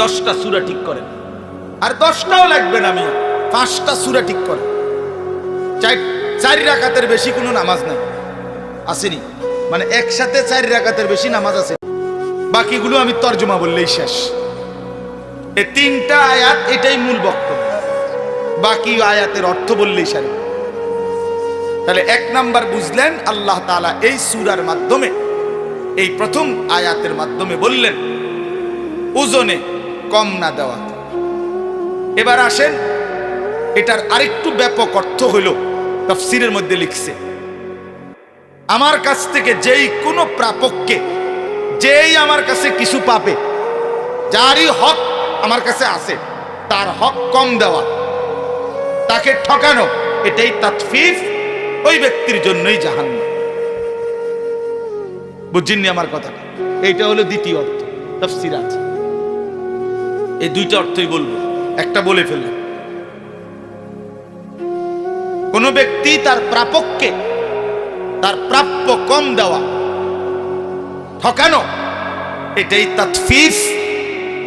দশটা সুরা ঠিক করেন আর দশটাও লাগবে না আমি পাঁচটা সুরা ঠিক করেন চার, চারি রাকাতের বেশি কোনো নামাজ নাই। আসেনি। মানে একসাথে চারি রাকাতের বেশি নামাজ আছে। বাকিগুলো আমি তর্জমা বললেই শেষ। এই তিনটা আয়াত, এটাই মূল বক্তব্য। বাকি আয়াতের অর্থ বললেই সারি। তাহলে এক নাম্বার বুঝলেন, আল্লাহ তাআলা এই সুরার মাধ্যমে, এই প্রথম আয়াতের মাধ্যমে বললেন, ওজনে কম না দেওয়া। এবার আসেন, এটার আরেকটু ব্যাপক অর্থ হইল তফসিরের মধ্যে লিখছে, আমার কাছ থেকে যেই কোনো প্রাপককে, যেই আমার কাছে কিছু পাবে, যারই হক আমার কাছে আছে, তার হক কম দেওয়া, তাকে ঠকানো, এটাই তাৎফিফ ওই ব্যক্তির জন্যই জাহান্ন বুঝিনি আমার কথাটা? এইটা হলো দ্বিতীয় অর্থ, তফসির আছে। এই দুইটা অর্থই বলব। একটা বলে ফেললাম কোন ব্যক্তি তার প্রাপককে তার প্রাপ্য কম দেওয়া, ঠকানো, এটাই তাৎফিফ।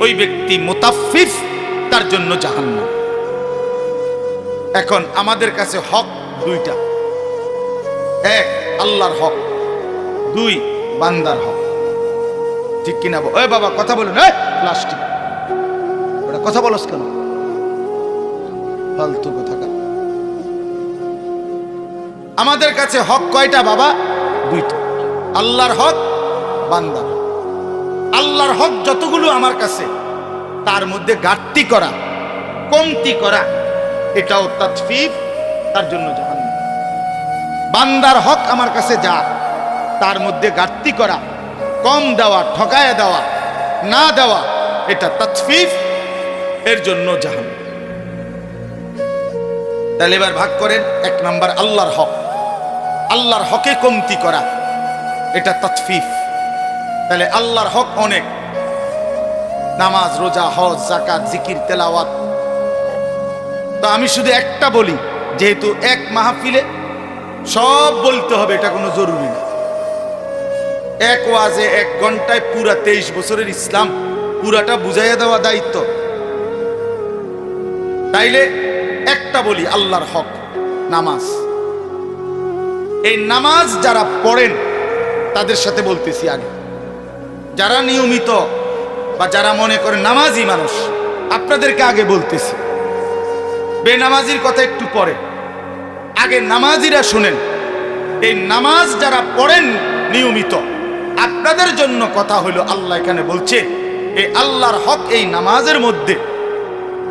ওই ব্যক্তি মোতাফিফ, তার জন্য জাহান্ন এখন আমাদের কাছে হক দুইটা। এক, আল্লাহর হক। দুই, বান্দার হক। ঠিক কিনা ওই বাবা, কথা বলুন। প্লাস্টিক। কথা বলস কেন? ফালতু কথা আমাদের কাছে হক কয়টা বাবা? দুইটা। আল্লাহর হক বান্দার হক। আল্লাহর হক যতগুলো আমার কাছে, তার মধ্যে ঘাটতি করা, কমতি করা, এটাও তাৎফিফ তার জন্য জাহান্ন বান্দার হক আমার কাছে যা, তার মধ্যে ঘাটতি করা, কম দেওয়া ঠকায় দেওয়া, না দেওয়া, এটা তাৎফিফ এর জন্য জাহান। তাহলে এবার ভাগ করেন, এক নাম্বার আল্লাহর হক। আল্লাহর হকে কমতি করা, এটা তাৎফিফ। তাহলে আল্লাহর হক অনেক। নামাজ, রোজা, হজ জাকাত জিকির, তেলাওয়াত। তো আমি শুধু একটা বলি, যেহেতু এক মাহফিলে সব বলতে হবে, এটা কোনো জরুরি না। এক ওয়াজে এক ঘন্টায় পুরা তেইশ বছরের ইসলাম, পুরাটা বুঝাইয়া দেওয়া দায়িত্ব। তাইলে একটা বলি, আল্লাহর হক, নামাজ। এই নামাজ যারা পড়েন, তাদের সাথে বলতেছি আগে। যারা নিয়মিত বা যারা মনে করেন নামাজি মানুষ, আপনাদেরকে আগে বলতেছি। বেনামাজির কথা একটু পরে। আগে নামাজিরা শুনেন, এই নামাজ যারা পড়েন নিয়মিত, আপনাদের জন্য কথা হলো আল্লাহ এখানে বলছে, এই আল্লাহর হক এই নামাজের মধ্যে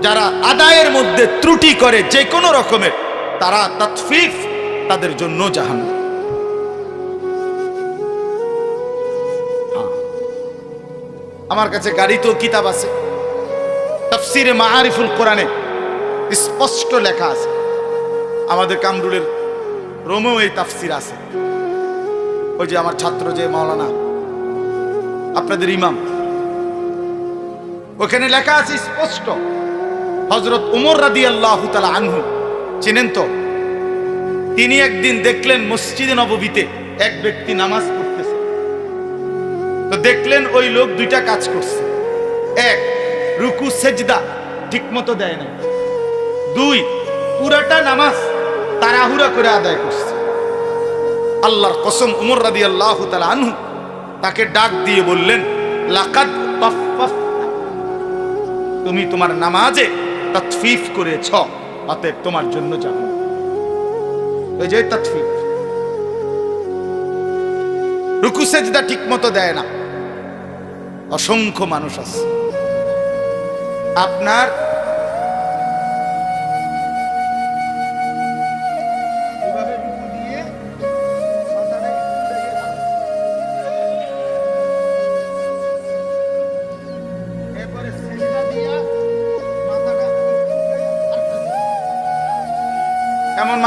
যারা আদায়ের মধ্যে ত্রুটি করে যে কোনো রকমের, তারা তাৎফিফ তাদের জন্য জাহান আমার কাছে গাড়িতেও কিতাব আছে। তাফসিরে মাহারিফুল কোরআনে স্পষ্ট লেখা আছে। আমাদের কামরুলের রোমেও এই তাফসির আছে। ওই যে আমার ছাত্র যে মাওলানা, আপনাদের ইমাম, ওখানে লেখা আছে স্পষ্ট। হজরত উমর রাদি আল্লাহ আনহু। চেনেন তো? তিনি একদিন দেখলেন মসজিদে নববীতে এক ব্যক্তি নামাজ পড়তেছে। তো দেখলেন ওই লোক দুইটা কাজ করছে। এক, রুকু, সেজদা ঠিক মতো দেয় না দুই, পুরাটা নামাজ তাড়াহুড়া করে আদায় করছে। আল্লাহর কসম উমর রাদি আল্লাহ আনহু তাকে ডাক দিয়ে বললেন তাফফাফতা। তুমি তোমার নামাজে তাতফিফ করেছ, অতএব তোমার জন্য যাব। ওই যে তৎফিফ রুকু সেজদা ঠিক মতো দেয় না। অসংখ্য মানুষ আছে। আপনার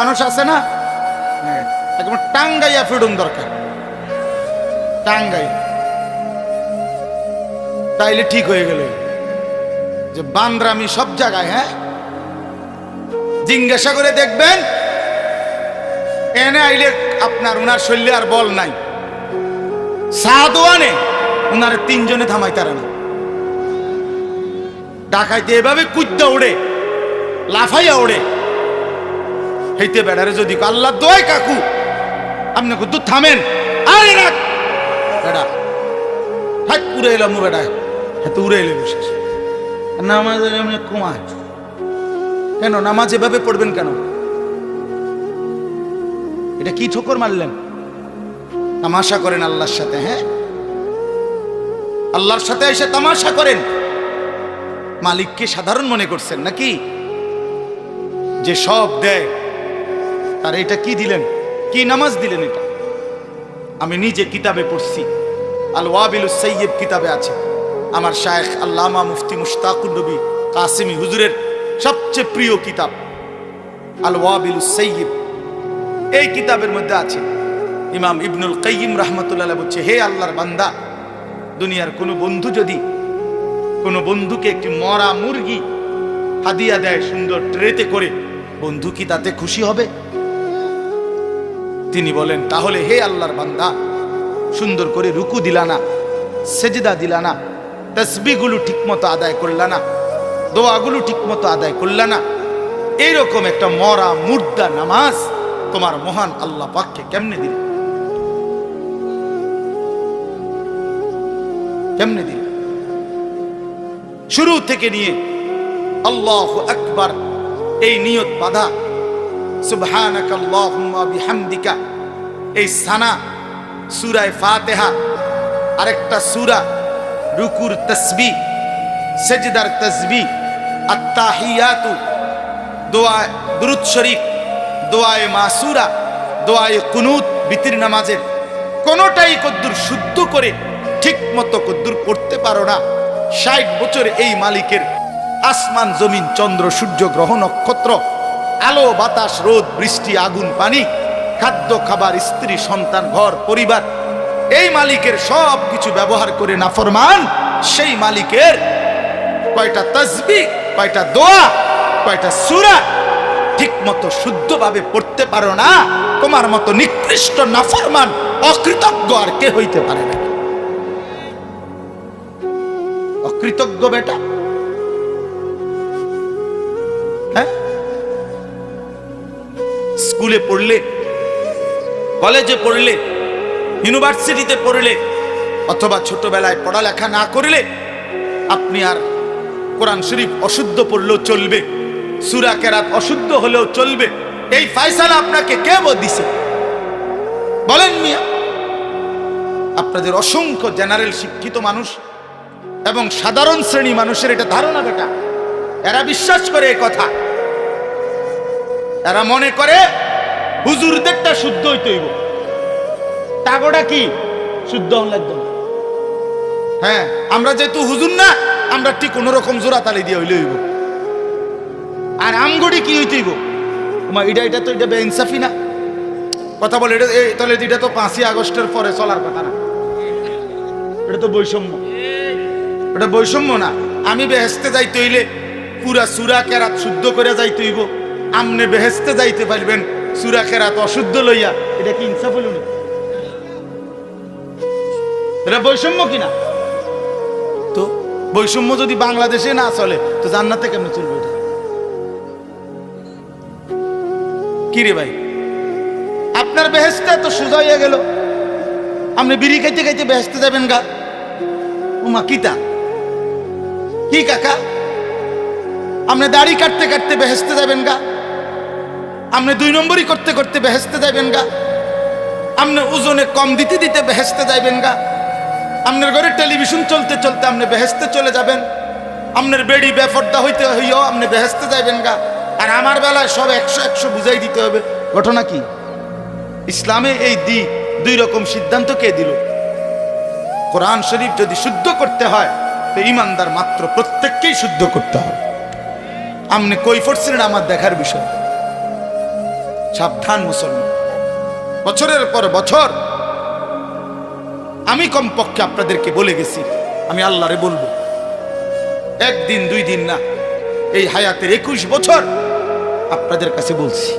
মানুষ আছে না? একদম টাঙ্গাইয়া ফিডুন দরকার। টাঙ্গাই তাইলে ঠিক হয়ে গেল যে বান্দ্রামি সব জায়গায় হ্যাঁ? জিজ্ঞাসা করে দেখবেন, এনে আইলে আপনার উনার শৈলী আর বল নাই। সাদোয়ানে উনার তিনজনে থামাই তারা না। ডাকাইতে এভাবে কুদ্দা ওড়ে, লাফাইয়া ওড়ে। হেইতে বেড়ারে যদি আল্লাহ দোয় কাকু। আপনি কিন্তু থামেন। আরে রাখ। বেড়া। হাত উড়ে এলাম বেড়া হাতে উড়ে এলে বিশেষ। নামাজ এমনি কুমার কেন? নামাজ এভাবে পড়বেন কেন? এটা কি ঠোকর মারলেন? তামাশা করেন আল্লাহর সাথে হ্যাঁ? আল্লাহর সাথে এসে তামাশা করেন। মালিককে সাধারণ মনে করছেন নাকি? যে সব দেয় তার এটা কি দিলেন? কি নামাজ দিলেন এটা? আমি নিজে কিতাবে পড়ছি। আল ওয়াবিল সৈয়ব কিতাবে আছে। আমার শায়েখ আল্লামা মুফতি মুশতাকুর নবী কাসিমি হুজুরের সবচেয়ে প্রিয় কিতাব। আল ওয়াবিল সৈয়ব এই কিতাবের মধ্যে আছে। ইমাম ইবনুল কাইয়িম রহমতুল্লাহ বলছে, হে আল্লাহর বান্দা, দুনিয়ার কোনো বন্ধু যদি কোনো বন্ধুকে একটি মরা মুরগি হাদিয়া দেয় সুন্দর ট্রেতে করে, বন্ধু কি তাতে খুশি হবে? তিনি বলেন, তাহলে হে আল্লাহর বান্দা, সুন্দর করে রুকু দিলা না, সেজদা দিলা না তসবিগুলো ঠিকমতো আদায় করলা না, দোয়াগুলো ঠিকমতো আদায় করলা না, এইরকম একটা মরা, মুর্দা নামাজ তোমার মহান আল্লাহ পাককে কেমনে দিলে? কেমনে দিলে? শুরু থেকে নিয়ে আল্লাহ আকবার এই নিয়ত বাধা বিহামদিকা। এই সানা, সূরায়ে ফাতিহা, আরেকটা সূরা, রুকুর তাসবিহ, সেজদার তাসবিহ, আত্তাহিয়াতু, দোয়া, দুরুদ শরীফ, দোয়ায়ে মাসুরা, দোয়ায়ে কুনুত, বিতির নামাজের কোনোটাই কদ্দুর শুদ্ধ করে ঠিক মতো কদ্দুর করতে পারো না। ষাট বছর এই মালিকের আসমান, জমিন, চন্দ্র, সূর্য, গ্রহ, নক্ষত্র আলো, বাতাস, রোদ, বৃষ্টি, আগুন, পানি, খাদ্য, খাবার, স্ত্রী, সন্তান, ঘর, পরিবার, এই মালিকের সব কিছু ব্যবহার করে নাফরমান, সেই মালিকের কয়টা তসবি কয়টা দোয়া, কয়টা সুরা ঠিক মতো শুদ্ধভাবে পড়তে পারো না, তোমার মতো নিকৃষ্ট নাফরমান অকৃতজ্ঞ আর কে হইতে পারে না? অকৃতজ্ঞ বেটা? স্কুলে পড়লে, কলেজে পড়লে, ইউনিভার্সিটিতে পড়লে, অথবা ছোটবেলায় পড়ালেখা না করলে, আপনি আর কোরআন শরীফ অশুদ্ধ পড়লেও চলবে, সুরা কেরাত অশুদ্ধ হলেও চলবে। এই ফায়সালা আপনাকে কে দিছে? বলেন মিয়া। আপনাদের অসংখ্য জেনারেল শিক্ষিত মানুষ এবং সাধারণ শ্রেণি মানুষের এটা ধারণা বেটা। এরা বিশ্বাস করে কথা। এরা মনে করে হুজুরদেরটা শুদ্ধ হইতে হইব। টাগোটা কি? শুদ্ধ একদম হ্যাঁ আমরা যেহেতু হুজুর না, আমরা ঠিক কোনো রকম জোড়া তালি দিয়ে হইলে হইব। আর আমগড়ি কি হইতে হইব? তোমার এটা এটা তো, এটা বেইনসাফি না। কথা বলে, এটা তাহলে এটা তো পাঁচই আগস্টের পরে চলার কথা না। এটা তো বৈষম্য। এটা বৈষম্য না। আমি বেহেস্তে যাইতে হইলে পুরা সুরা কেরাত শুদ্ধ করে যাইতে হইব। আমনে বেহেস্তে যাইতে পারবেন। সুরা কেরাত অশুদ্ধ লইয়া। এটা কি ইনসাফ হইল না এটা বৈষম্য কিনা? তো বৈষম্য যদি বাংলাদেশে না চলে, তো জান্নাতে কেমনে চলবে এটা? কি রে ভাই? আপনার বেহেস্তে তো সোজা হইয়া গেল। আপনি বিড়ি খাইতে খাইতে বেহেস্তে যাবেন গা। উমা কিতা কি কাকা? আপনি দাড়ি কাটতে কাটতে বেহেস্তে যাবেন গা। আপনি দুই নম্বরই করতে করতে বেহেস্তে যাবেন গা। আপনি ওজনে কম দিতে দিতে বেহেস্তে যাইবেন গা। আপনার ঘরে টেলিভিশন চলতে চলতে আপনি বেহেস্তে চলে যাবেন। আপনার বেড়ি বেফর্দা হইতে হইও আপনি বেহেস্তে যাইবেন গা। আর আমার বেলায় সব একশো একশো বুঝাই দিতে হবে। ঘটনা কি? ইসলামে এই দি দুই রকম সিদ্ধান্ত কে দিল? কোরআন শরীফ যদি শুদ্ধ করতে হয়, তো ইমানদার মাত্র প্রত্যেককেই শুদ্ধ করতে হবে। আপনি কই পড়ছিলেন আমার দেখার বিষয়। সাবধান মুসলমান। বছরের পর বছর আমি কমপক্ষে আপনাদেরকে বলে গেছি, আমি আল্লাহরে বলব। একদিন, দুই দিন না, এই হায়াতের একুশ বছর আপনাদের কাছে বলছি।